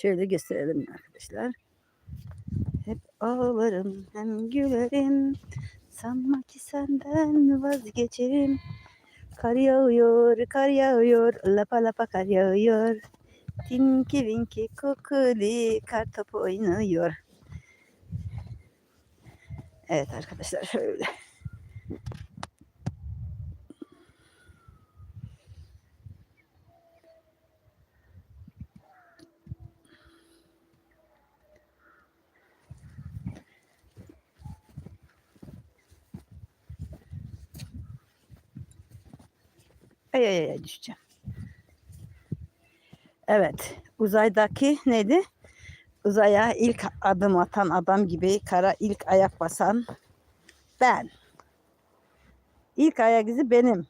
Şöyle gösterelim arkadaşlar. Hep ağlarım hem gülerim. Sanma ki senden vazgeçerim. Kar yağıyor, kar yağıyor, lapa lapa kar yağıyor. Tinki vinki kukuli kar topu oynuyor. Evet arkadaşlar şöyle. Ay ay ay düşeceğim. Evet. Uzaydaki neydi? Uzaya ilk adım atan adam gibi kara ilk ayak basan ben. İlk ayak izi benim.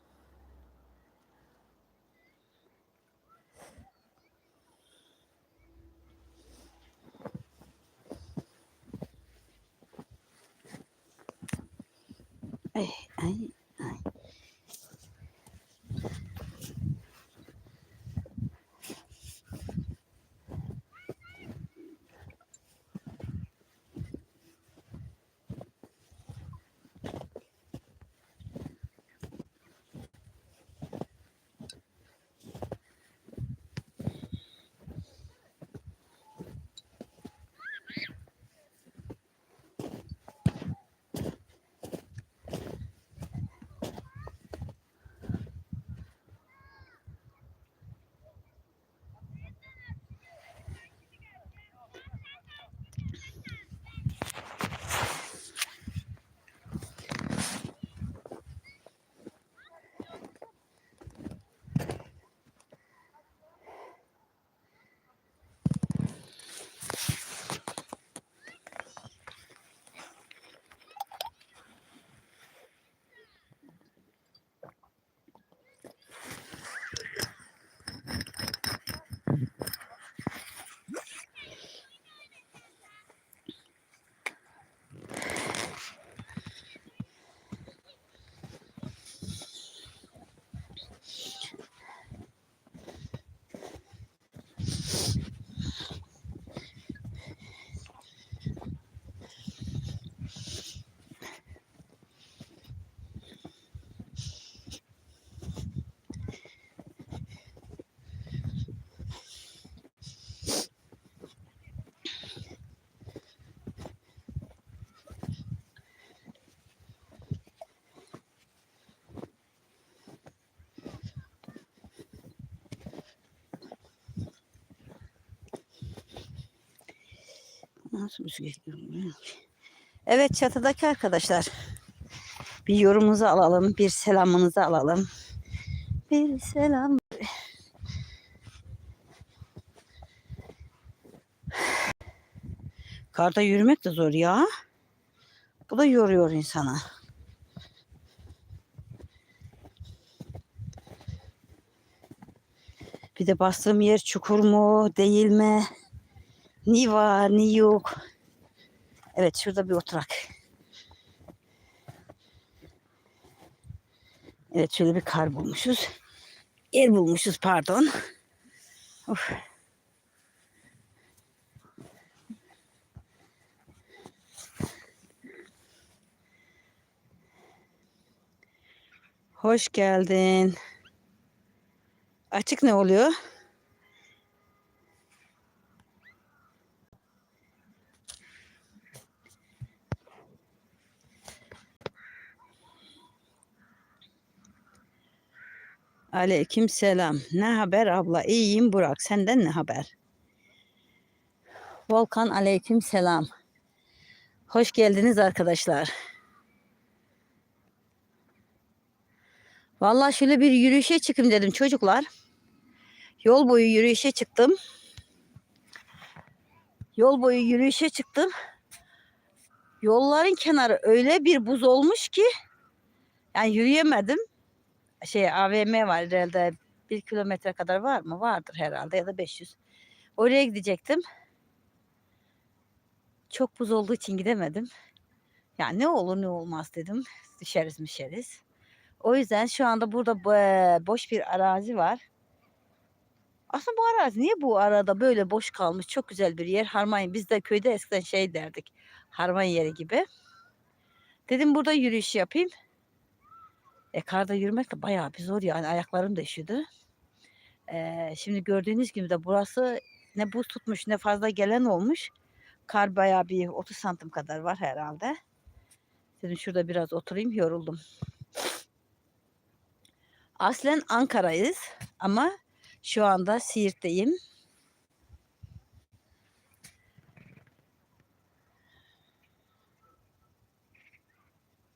Nasıl müzik ekliyorum? Evet çatıdaki arkadaşlar. Bir yorumunuzu alalım. Bir selamınızı alalım. Bir selam. Karda yürümek de zor ya. Bu da yoruyor insana. Bir de bastığım yer çukur mu değil mi? Ni var ni yok. Evet şurada bir oturak. Evet şöyle bir kar bulmuşuz. Yer bulmuşuz pardon. Of. Hoş geldin. Açık ne oluyor? Aleyküm selam. Ne haber abla? İyiyim Burak. Senden ne haber? Volkan aleyküm selam. Hoş geldiniz arkadaşlar. Vallahi şöyle bir yürüyüşe çıkayım dedim çocuklar. Yol boyu yürüyüşe çıktım. Yol boyu yürüyüşe çıktım. Yolların kenarı öyle bir buz olmuş ki yani yürüyemedim şey AVM var herhalde bir kilometre kadar var mı? Vardır herhalde ya da 500. Oraya gidecektim. Çok buz olduğu için gidemedim. Yani ne olur ne olmaz dedim. Düşeriz mişeriz. O yüzden şu anda burada boş bir arazi var. Aslında bu arazi niye bu arada böyle boş kalmış? Çok güzel bir yer. Harman biz de köyde eskiden şey derdik. Harman yeri gibi. Dedim burada yürüyüş yapayım. E karda yürümek de bayağı bir zor yani ayaklarım da üşüdü. E, şimdi gördüğünüz gibi de burası ne buz tutmuş ne fazla gelen olmuş. Kar bayağı bir 30 santim kadar var herhalde. Dedim şurada biraz oturayım yoruldum. Aslen Ankara'yız ama şu anda Siirt'teyim.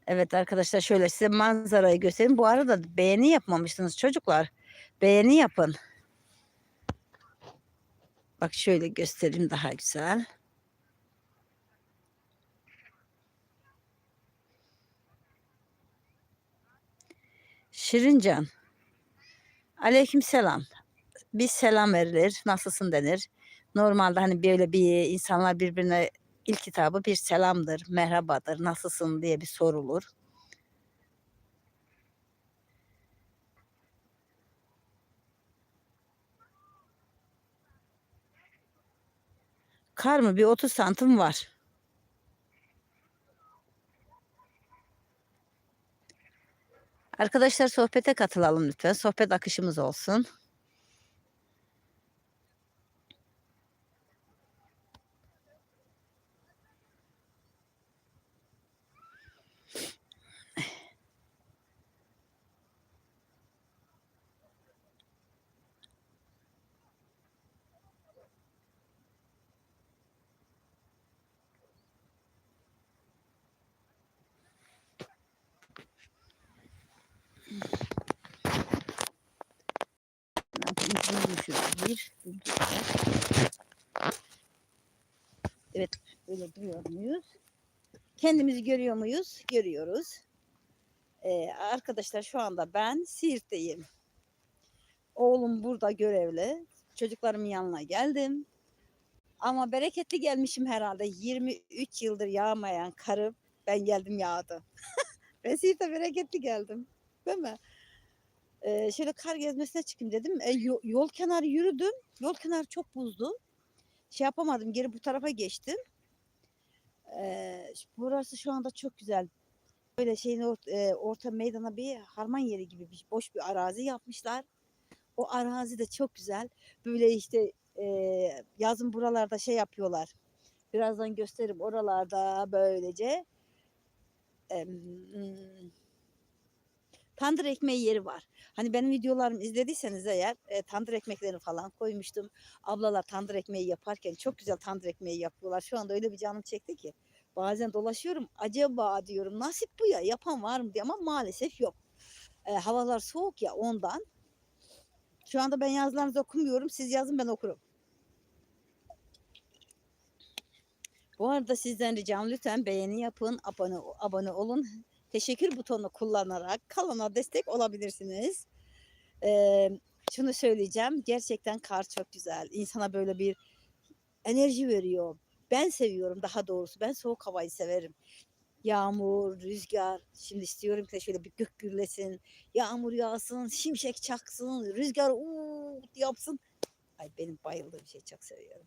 Evet arkadaşlar şöyle size manzarayı göstereyim. Bu arada beğeni yapmamışsınız çocuklar. Beğeni yapın. Bak şöyle göstereyim daha güzel. Şirincan. Aleyküm selam. Bir selam verilir. Nasılsın denir. Normalde hani böyle bir insanlar birbirine ilk kitabı bir selamdır, merhabadır, nasılsın diye bir sorulur. Kar mı? Bir 30 santim var. Arkadaşlar sohbete katılalım lütfen. Sohbet akışımız olsun. Ne yapayım? Bunu şöyle bir. Evet, böyle duruyor muyuz? Kendimizi görüyor muyuz? Görüyoruz. Ee, arkadaşlar şu anda ben Siirt'teyim. Oğlum burada görevli. Çocuklarımın yanına geldim. Ama bereketli gelmişim herhalde. 23 yıldır yağmayan karım ben geldim yağdı. ben Siirt'e bereketli geldim. Değil mi? Ee, şöyle kar gezmesine çıkayım dedim. E, yo- yol kenarı yürüdüm. Yol kenarı çok buzdu. Şey yapamadım. Geri bu tarafa geçtim. Ee, burası şu anda çok güzel. Böyle şeyin ort- e, orta meydana bir harman yeri gibi bir boş bir arazi yapmışlar. O arazi de çok güzel. Böyle işte e, yazın buralarda şey yapıyorlar. Birazdan gösteririm. Oralarda böylece hmm, tandır ekmeği yeri var. Hani benim videolarımı izlediyseniz eğer e, tandır ekmeklerini falan koymuştum. Ablalar tandır ekmeği yaparken çok güzel tandır ekmeği yapıyorlar. Şu anda öyle bir canım çekti ki. Bazen dolaşıyorum acaba diyorum nasip bu ya yapan var mı diye ama maalesef yok. E, havalar soğuk ya ondan. Şu anda ben yazılarınızı okumuyorum. Siz yazın ben okurum. Bu arada sizden ricam lütfen beğeni yapın, abone, abone olun. Teşekkür butonu kullanarak kanala destek olabilirsiniz. Ee, şunu söyleyeceğim. Gerçekten kar çok güzel. İnsana böyle bir enerji veriyor. Ben seviyorum daha doğrusu. Ben soğuk havayı severim. Yağmur, rüzgar. Şimdi istiyorum ki şöyle bir gök gürlesin. Yağmur yağsın, şimşek çaksın, rüzgar uuu yapsın. Ay benim bayıldığım şey çok seviyorum.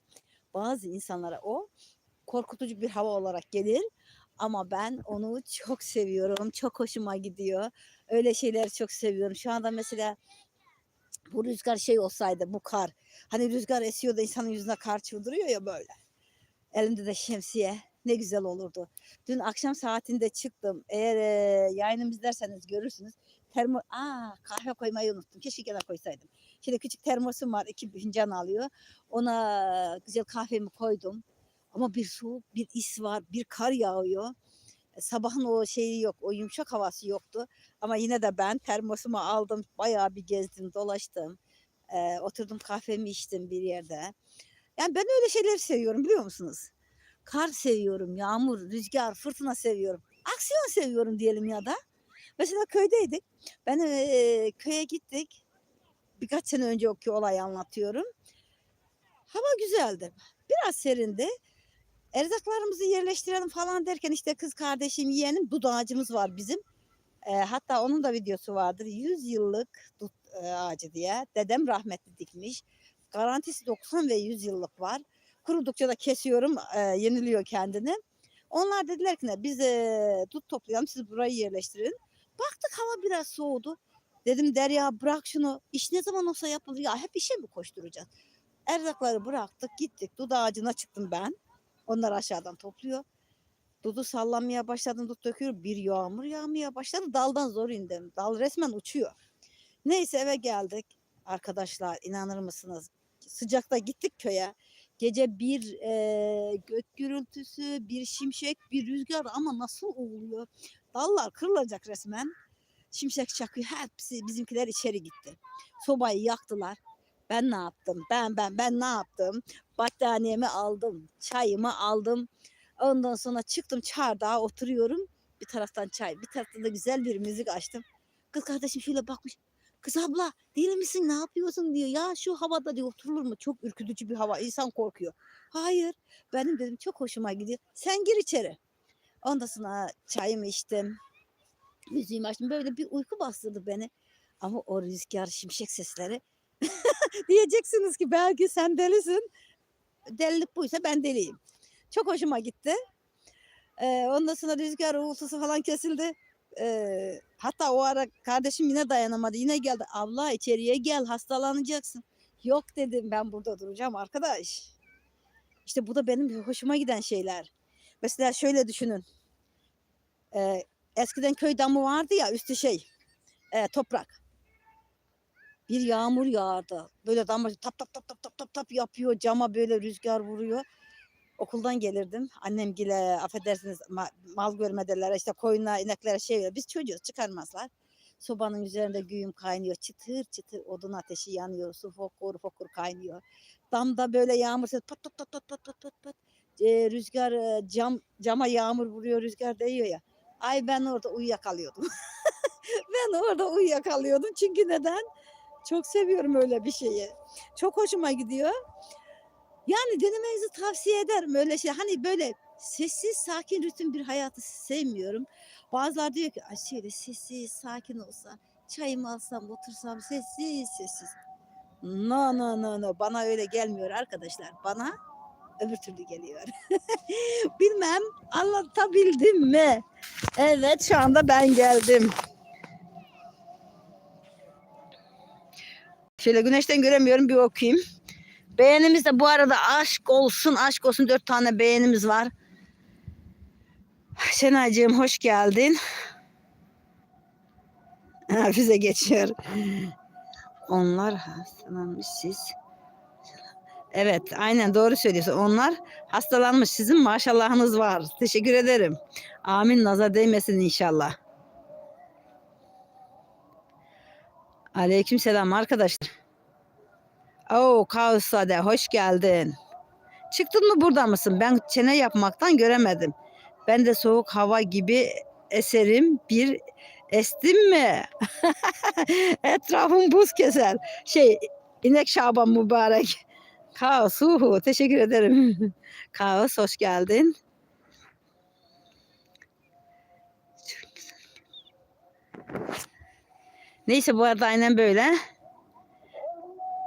Bazı insanlara o korkutucu bir hava olarak gelir. Ama ben onu çok seviyorum. Çok hoşuma gidiyor. Öyle şeyleri çok seviyorum. Şu anda mesela bu rüzgar şey olsaydı bu kar. Hani rüzgar esiyor da insanın yüzüne kar çıldıırıyor ya böyle. Elimde de şemsiye. Ne güzel olurdu. Dün akşam saatinde çıktım. Eğer e, yayınımı izlerseniz görürsünüz. Termo Aa, kahve koymayı unuttum. Keşke gene koysaydım. Şimdi küçük termosum var. iki fincan alıyor. Ona güzel kahvemi koydum. Ama bir soğuk, bir is var, bir kar yağıyor. E, Sabahın o şeyi yok, o yumuşak havası yoktu. Ama yine de ben termosumu aldım, bayağı bir gezdim, dolaştım. E, oturdum kahvemi içtim bir yerde. Yani ben öyle şeyleri seviyorum biliyor musunuz? Kar seviyorum, yağmur, rüzgar, fırtına seviyorum. Aksiyon seviyorum diyelim ya da. Mesela köydeydik. Ben e, köye gittik. Birkaç sene önceki olayı anlatıyorum. Hava güzeldi. Biraz serindi. Erzaklarımızı yerleştirelim falan derken işte kız kardeşim yeğenim dut ağacımız var bizim. Ee, hatta onun da videosu vardır. 100 yıllık dut e, ağacı diye. Dedem rahmetli dikmiş. garantisi 90 ve 100 yıllık var. Kurudukça da kesiyorum, e, yeniliyor kendini. Onlar dediler ki ne biz e, dut toplayalım siz burayı yerleştirin. Baktık hava biraz soğudu. Dedim Derya bırak şunu. İş ne zaman olsa yapılır ya hep işe mi koşturacağız? Erzakları bıraktık gittik. Dut ağacına çıktım ben. Onlar aşağıdan topluyor. Dudu sallanmaya başladım, dut döküyor. Bir yağmur yağmaya başladı. Daldan zor indim. Dal resmen uçuyor. Neyse eve geldik. Arkadaşlar inanır mısınız? Sıcakta gittik köye. Gece bir e, gök gürültüsü, bir şimşek, bir rüzgar ama nasıl oluyor? Dallar kırılacak resmen. Şimşek çakıyor. Hepsi bizimkiler içeri gitti. Sobayı yaktılar. Ben ne yaptım? Ben ben ben ne yaptım? Battaniyemi aldım, çayımı aldım. Ondan sonra çıktım çardağa oturuyorum. Bir taraftan çay, bir taraftan da güzel bir müzik açtım. Kız kardeşim şöyle bakmış. Kız abla değil misin ne yapıyorsun diyor. Ya şu havada diyor oturulur mu? Çok ürkütücü bir hava. insan korkuyor. Hayır. Benim dedim çok hoşuma gidiyor. Sen gir içeri. Ondan sonra çayımı içtim. Müziğimi açtım. Böyle bir uyku bastırdı beni. Ama o rüzgar şimşek sesleri. Diyeceksiniz ki belki sen delisin. Delilik buysa ben deliyim. Çok hoşuma gitti. Ee, ondan sonra rüzgar uğultusu falan kesildi. Ee, hatta o ara kardeşim yine dayanamadı. Yine geldi. Abla içeriye gel hastalanacaksın. Yok dedim ben burada duracağım arkadaş. İşte bu da benim hoşuma giden şeyler. Mesela şöyle düşünün. Ee, eskiden köy damı vardı ya üstü şey e, toprak. Bir yağmur yağardı. Böyle damla tap tap tap tap tap tap tap yapıyor. Cama böyle rüzgar vuruyor. Okuldan gelirdim. Annem gile affedersiniz ma- mal görmedeler işte koyunlar ineklere şey veriyor. Biz çocuğuz çıkarmazlar. Sobanın üzerinde güğüm kaynıyor. Çıtır çıtır odun ateşi yanıyor. Su fokur fokur kaynıyor. Damda böyle yağmur ses pat pat pat pat pat pat pat pat. Ee, rüzgar e, cam cama yağmur vuruyor rüzgar değiyor ya. Ay ben orada uyuyakalıyordum. ben orada uyuyakalıyordum. Çünkü neden? Çok seviyorum öyle bir şeyi. Çok hoşuma gidiyor. Yani denemenizi tavsiye ederim öyle şey. Hani böyle sessiz, sakin, rutin bir hayatı sevmiyorum. Bazılar diyor ki Ay şöyle sessiz, sakin olsa, çayımı alsam, otursam sessiz, sessiz. No, no, no, no. Bana öyle gelmiyor arkadaşlar. Bana öbür türlü geliyor. Bilmem anlatabildim mi? Evet şu anda ben geldim. Şöyle güneşten göremiyorum bir okuyayım. Beğenimiz de bu arada aşk olsun aşk olsun dört tane beğenimiz var. Şenaycığım hoş geldin. Hafize geçiyor. Onlar hastalanmış siz. Evet aynen doğru söylüyorsun. Onlar hastalanmış. Sizin maşallahınız var. Teşekkür ederim. Amin nazar değmesin inşallah. Aleyküm selam arkadaşlar. Oo Kausade hoş geldin. Çıktın mı burada mısın? Ben çene yapmaktan göremedim. Ben de soğuk hava gibi eserim bir estim mi? Etrafım buz keser. Şey inek Şaban mübarek. Kaos uhu teşekkür ederim. Kaos hoş geldin. Neyse bu arada aynen böyle.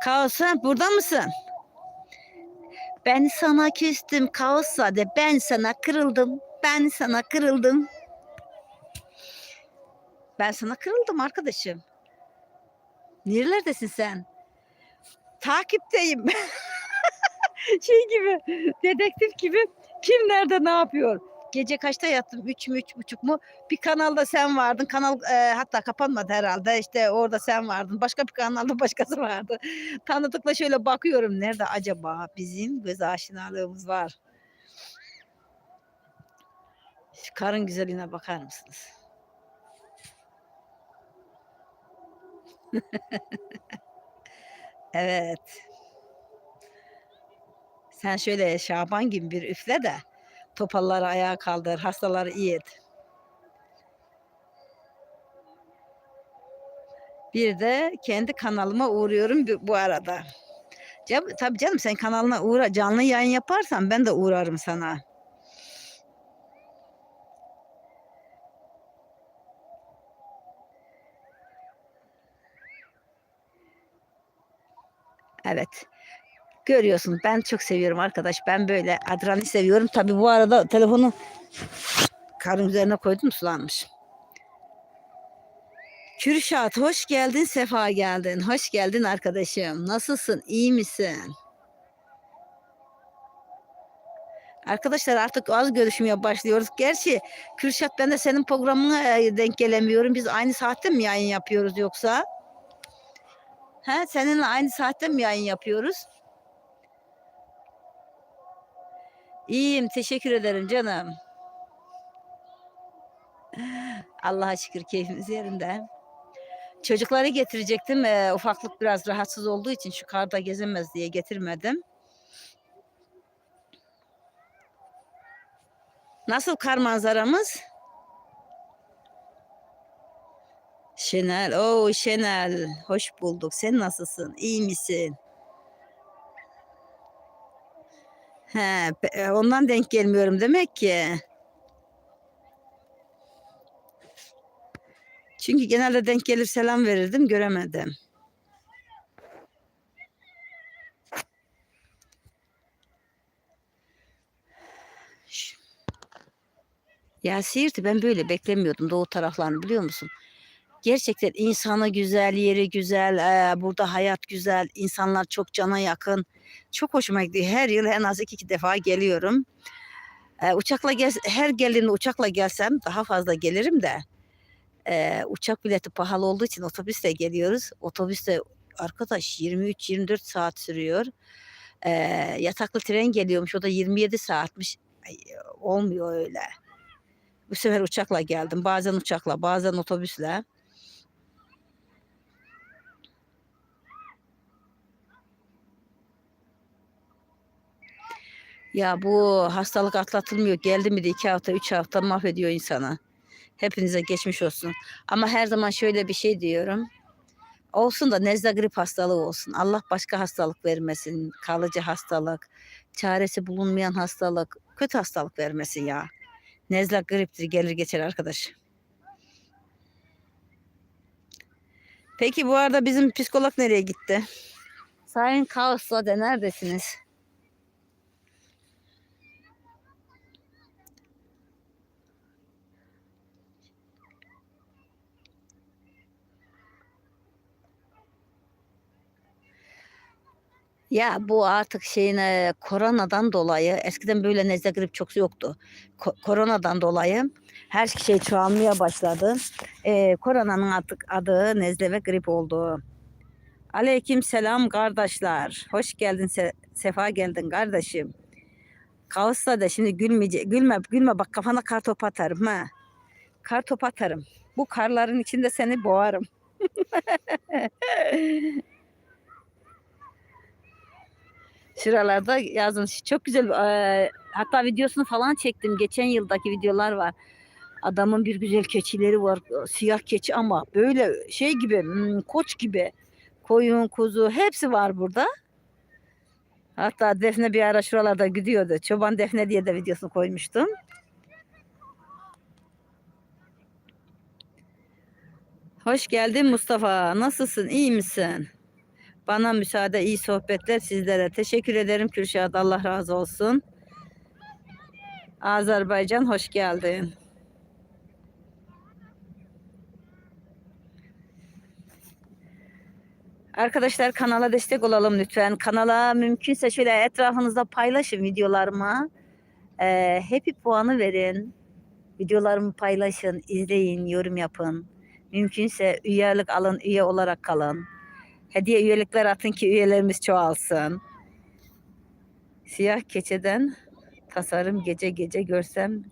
Kaos ha, burada mısın? Ben sana küstüm kaos sade. Ben sana kırıldım. Ben sana kırıldım. Ben sana kırıldım arkadaşım. Nerelerdesin sen? Takipteyim. şey gibi, dedektif gibi. Kim nerede ne yapıyor? Gece kaçta yattım? Üç mü, üç buçuk mu? Bir kanalda sen vardın. Kanal e, hatta kapanmadı herhalde. İşte orada sen vardın. Başka bir kanalda başkası vardı. Tanıdıkla şöyle bakıyorum. Nerede acaba? Bizim göz aşinalığımız var. Şu karın güzelliğine bakar mısınız? evet. Sen şöyle Şaban gibi bir üfle de topalları ayağa kaldır, hastaları iyi et. Bir de kendi kanalıma uğruyorum bu- arada. Tabii canım sen kanalına uğra, canlı yayın yaparsan ben de uğrarım sana. Evet. Görüyorsun ben çok seviyorum arkadaş. Ben böyle Adran'ı seviyorum. Tabi bu arada telefonu karın üzerine koydum sulanmış. Kürşat hoş geldin, sefa geldin. Hoş geldin arkadaşım. Nasılsın? İyi misin? Arkadaşlar artık az görüşmeye başlıyoruz. Gerçi Kürşat ben de senin programına e, denk gelemiyorum. Biz aynı saatte mi yayın yapıyoruz yoksa? He, seninle aynı saatte mi yayın yapıyoruz? İyiyim, teşekkür ederim canım. Allah'a şükür keyfimiz yerinde. Çocukları getirecektim. Ee, ufaklık biraz rahatsız olduğu için şu karda gezemez diye getirmedim. Nasıl kar manzaramız? Şenel, o Şenel, hoş bulduk. Sen nasılsın? İyi misin? He, e, ondan denk gelmiyorum demek ki. Çünkü genelde denk gelir selam verirdim, göremedim. Ya Siirt'i ben böyle beklemiyordum doğu taraflarını biliyor musun? Gerçekten insanı güzel, yeri güzel, eee, burada hayat güzel, insanlar çok cana yakın. Çok hoşuma gidiyor. Her yıl en az iki, iki defa geliyorum. Eee, uçakla gel, her geldiğimde uçakla gelsem daha fazla gelirim de. Eee, uçak bileti pahalı olduğu için otobüsle geliyoruz. Otobüste arkadaş 23-24 saat sürüyor. Eee, yataklı tren geliyormuş. O da 27 saatmiş. Ay, olmuyor öyle. Bu sefer uçakla geldim. Bazen uçakla, bazen otobüsle. Ya bu hastalık atlatılmıyor. Geldi mi de iki hafta, üç hafta mahvediyor insanı. Hepinize geçmiş olsun. Ama her zaman şöyle bir şey diyorum. Olsun da nezle grip hastalığı olsun. Allah başka hastalık vermesin. Kalıcı hastalık, çaresi bulunmayan hastalık, kötü hastalık vermesin ya. Nezle griptir gelir geçer arkadaş. Peki bu arada bizim psikolog nereye gitti? Sayın Kaos'la neredesiniz? Ya bu artık şeyin eee, koronadan dolayı eskiden böyle nezle grip çok yoktu. Ko- koronadan dolayı her şey çoğalmaya başladı. Eee, koronanın artık adı nezle ve grip oldu. Aleyküm selam kardeşler. Hoş geldin, se- sefa geldin kardeşim. Kaosla da şimdi gülmeyece gülme, gülme bak kafana kar topu atarım ha. Kar topu atarım. Bu karların içinde seni boğarım. Şuralarda yazmış. Çok güzel. eee, hatta videosunu falan çektim. Geçen yıldaki videolar var. Adamın bir güzel keçileri var. Siyah keçi ama böyle şey gibi, hmm, koç gibi. Koyun, kuzu hepsi var burada. Hatta Defne bir ara şuralarda gidiyordu. Çoban Defne diye de videosunu koymuştum. Hoş geldin Mustafa. Nasılsın? İyi misin? Bana müsaade, iyi sohbetler sizlere. Teşekkür ederim Kürşat. Allah razı olsun. Azerbaycan hoş geldin. Arkadaşlar kanala destek olalım lütfen. Kanala mümkünse şöyle etrafınızda paylaşın videolarımı. Ee, happy puanı verin. Videolarımı paylaşın, izleyin, yorum yapın. Mümkünse üyelik alın, üye olarak kalın. Hediye üyelikler atın ki üyelerimiz çoğalsın. Siyah keçeden tasarım gece gece görsem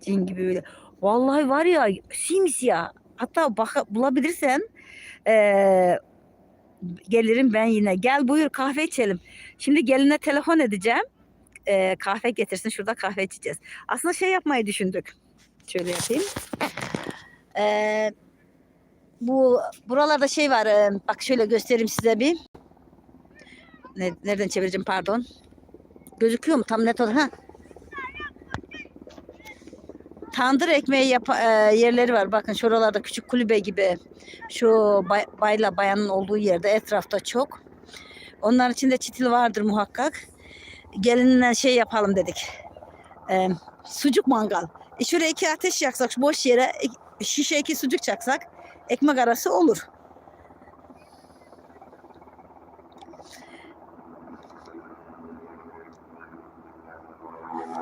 cin gibi böyle. Vallahi var ya simsiyah. Hatta bak, bulabilirsen eee, gelirim ben yine. Gel buyur kahve içelim. Şimdi geline telefon edeceğim. Eee, kahve getirsin şurada kahve içeceğiz. Aslında şey yapmayı düşündük. Şöyle yapayım. Eee bu buralarda şey var. e, bak şöyle göstereyim size bir. Ne, nereden çevireceğim pardon. Gözüküyor mu tam net olarak? Ha. Tandır ekmeği yap e, yerleri var. Bakın şuralarda küçük kulübe gibi. Şu bay- bayla bayanın olduğu yerde etrafta çok. Onların içinde çitil vardır muhakkak. Gelinle şey yapalım dedik. Ee, sucuk mangal. E şuraya iki ateş yaksak boş yere e, şişe iki sucuk çaksak ekmek arası olur.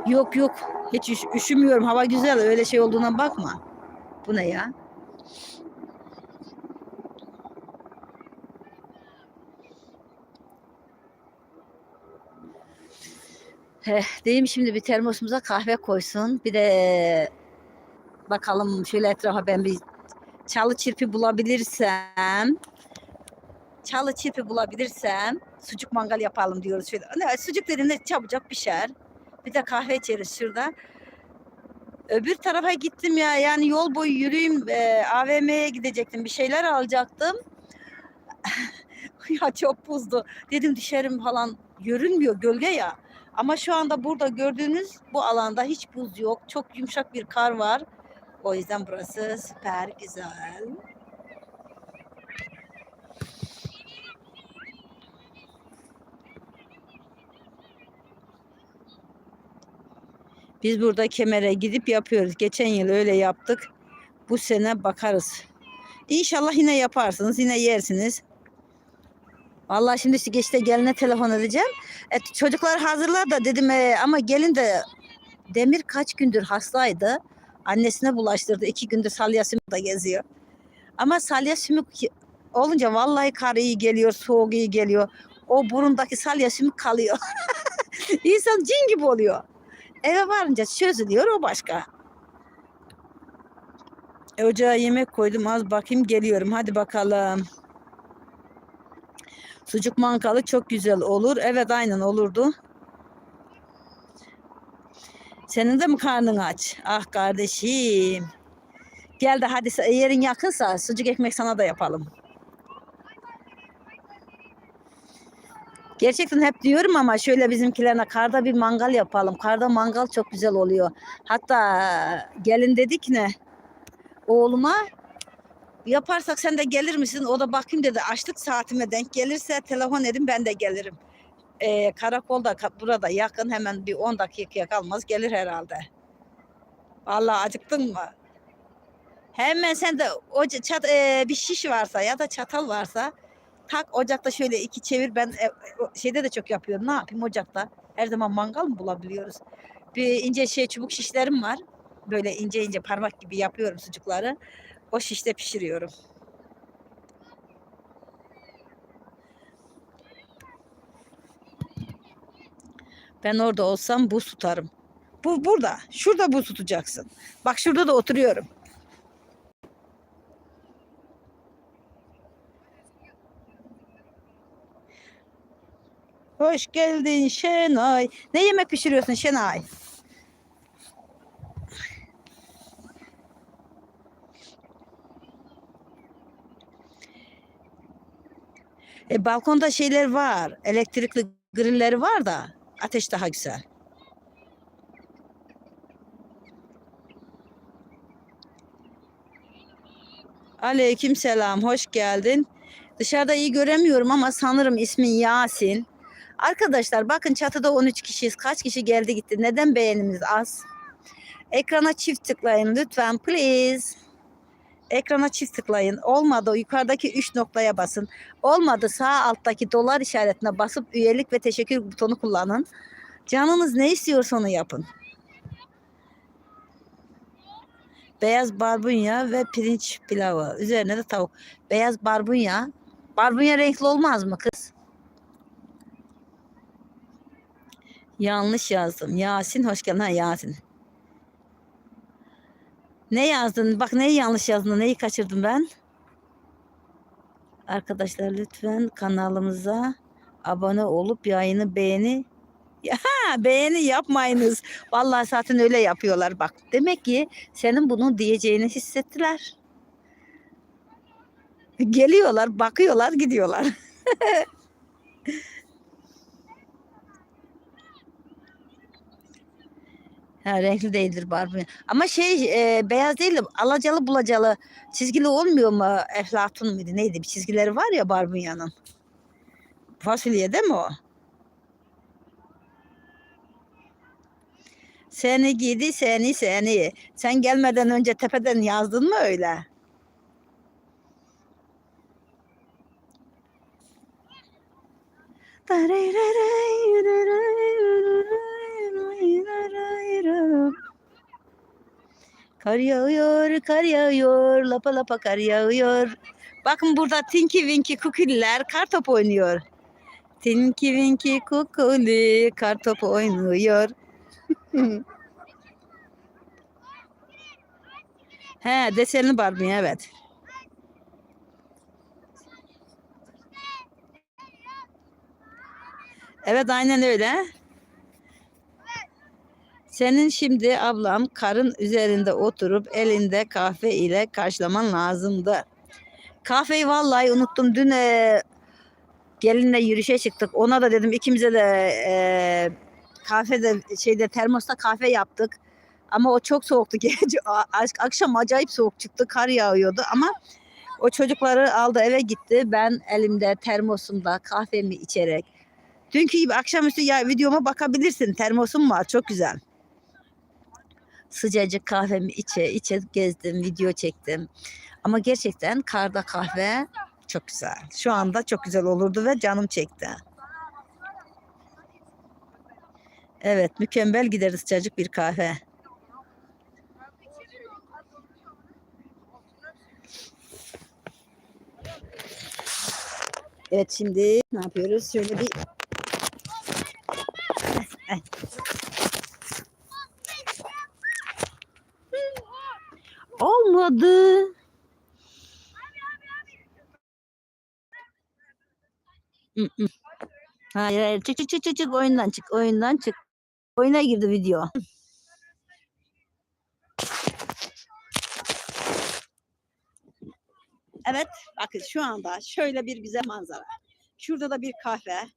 Yok yok. Hiç üş- üşümüyorum. Hava güzel. Öyle şey olduğuna bakma. Bu ne ya? Heh, diyeyim şimdi bir termosumuza kahve koysun. Bir de bakalım şöyle etrafa ben bir çalı çirpi bulabilirsem çalı çirpi bulabilirsem sucuk mangal yapalım diyoruz. Şöyle. Ne, sucuk dediğinde çabucak pişer. Bir de kahve içeriz şurada. Öbür tarafa gittim ya. Yani yol boyu yürüyeyim. e, AVM'ye gidecektim. Bir şeyler alacaktım. ya çok buzdu. Dedim düşerim falan. Görünmüyor gölge ya. Ama şu anda burada gördüğünüz bu alanda hiç buz yok. Çok yumuşak bir kar var. O yüzden burası süper güzel. Biz burada kemere gidip yapıyoruz. Geçen yıl öyle yaptık. Bu sene bakarız. İnşallah yine yaparsınız. Yine yersiniz. Vallahi şimdi işte geçte geline telefon edeceğim. Et, çocuklar hazırlar da dedim e, ama gelin de Demir kaç gündür hastaydı. Annesine bulaştırdı. İki gündür salya da geziyor. Ama salya sümük olunca vallahi kar iyi geliyor, soğuk iyi geliyor. O burundaki salya sümük kalıyor. İnsan cin gibi oluyor. Eve varınca çözülüyor o başka. E, ocağa yemek koydum az bakayım geliyorum. Hadi bakalım. Sucuk mankalı çok güzel olur. Evet aynen olurdu. Senin de mi karnın aç? Ah kardeşim. Gel de hadi yerin yakınsa sucuk ekmek sana da yapalım. Gerçekten hep diyorum ama şöyle bizimkilerine karda bir mangal yapalım. Karda mangal çok güzel oluyor. Hatta gelin dedik ne? Oğluma yaparsak sen de gelir misin? O da bakayım dedi. Açlık saatime denk gelirse telefon edin ben de gelirim. Ee, karakolda ka- burada yakın hemen bir 10 dakikaya kalmaz gelir herhalde. Vallahi acıktın mı? Hemen sen de o çat, e, bir şiş varsa ya da çatal varsa tak ocakta şöyle iki çevir. Ben e, şeyde de çok yapıyorum. Ne yapayım ocakta? Her zaman mangal mı bulabiliyoruz? Bir ince şey çubuk şişlerim var. Böyle ince ince parmak gibi yapıyorum sucukları. O şişte pişiriyorum. Ben orada olsam buz tutarım. Bu burada. Şurada buz tutacaksın. Bak şurada da oturuyorum. Hoş geldin Şenay. Ne yemek pişiriyorsun Şenay? E, balkonda şeyler var. Elektrikli grilleri var da ateş daha güzel. Aleyküm selam, hoş geldin. Dışarıda iyi göremiyorum ama sanırım ismin Yasin. Arkadaşlar bakın çatıda 13 kişiyiz. Kaç kişi geldi gitti? Neden beğenimiz az? Ekrana çift tıklayın lütfen please. Ekrana çift tıklayın. Olmadı yukarıdaki 3 noktaya basın. Olmadı sağ alttaki dolar işaretine basıp üyelik ve teşekkür butonu kullanın. Canınız ne istiyorsa onu yapın. Beyaz barbunya ve pirinç pilavı. Üzerine de tavuk. Beyaz barbunya. Barbunya renkli olmaz mı kız? Yanlış yazdım. Yasin hoş geldin. Ha Yasin. Ne yazdın? Bak neyi yanlış yazdın? Neyi kaçırdım ben? Arkadaşlar lütfen kanalımıza abone olup yayını beğeni ya beğeni yapmayınız. Vallahi zaten öyle yapıyorlar bak. Demek ki senin bunu diyeceğini hissettiler. Geliyorlar, bakıyorlar, gidiyorlar. Ha, renkli değildir barbunya. Ama şey e, beyaz değil de alacalı bulacalı çizgili olmuyor mu? Eflatun muydu neydi? Bir çizgileri var ya barbunyanın. Fasulye değil mi o? Seni gidi seni seni. Sen gelmeden önce tepeden yazdın mı öyle? Kar yağıyor, kar yağıyor, lapa lapa kar yağıyor. Bakın burada Tinky Winky kukuliler kar topu oynuyor. Tinky Winky kukuli kar topu oynuyor. He desenli Barbie evet. Evet aynen öyle. Senin şimdi ablam karın üzerinde oturup elinde kahve ile karşılaman lazımdı. Kahveyi vallahi unuttum. Dün e, gelinle yürüyüşe çıktık. Ona da dedim ikimize de e, kahvede şeyde termosta kahve yaptık. Ama o çok soğuktu gece. Akşam acayip soğuk çıktı. Kar yağıyordu ama o çocukları aldı eve gitti. Ben elimde termosumda kahvemi içerek. Dünkü gibi akşamüstü ya videoma bakabilirsin. Termosum var çok güzel. Sıcacık kahvemi içe içe gezdim, video çektim. Ama gerçekten karda kahve çok güzel. Şu anda çok güzel olurdu ve canım çekti. Evet, mükemmel gideriz sıcacık bir kahve. Evet şimdi ne yapıyoruz? Şöyle bir Ay. Mm. Hayır hayır çık çık çık çık oyundan çık oyundan çık. Oyuna girdi video. Evet bakın şu anda şöyle bir güzel manzara. Şurada da bir kahve.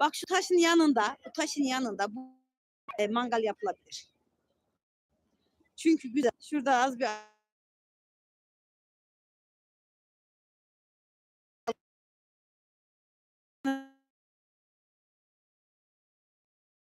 Bak şu taşın yanında, bu taşın yanında bu e, mangal yapılabilir. Çünkü güzel. Şurada az bir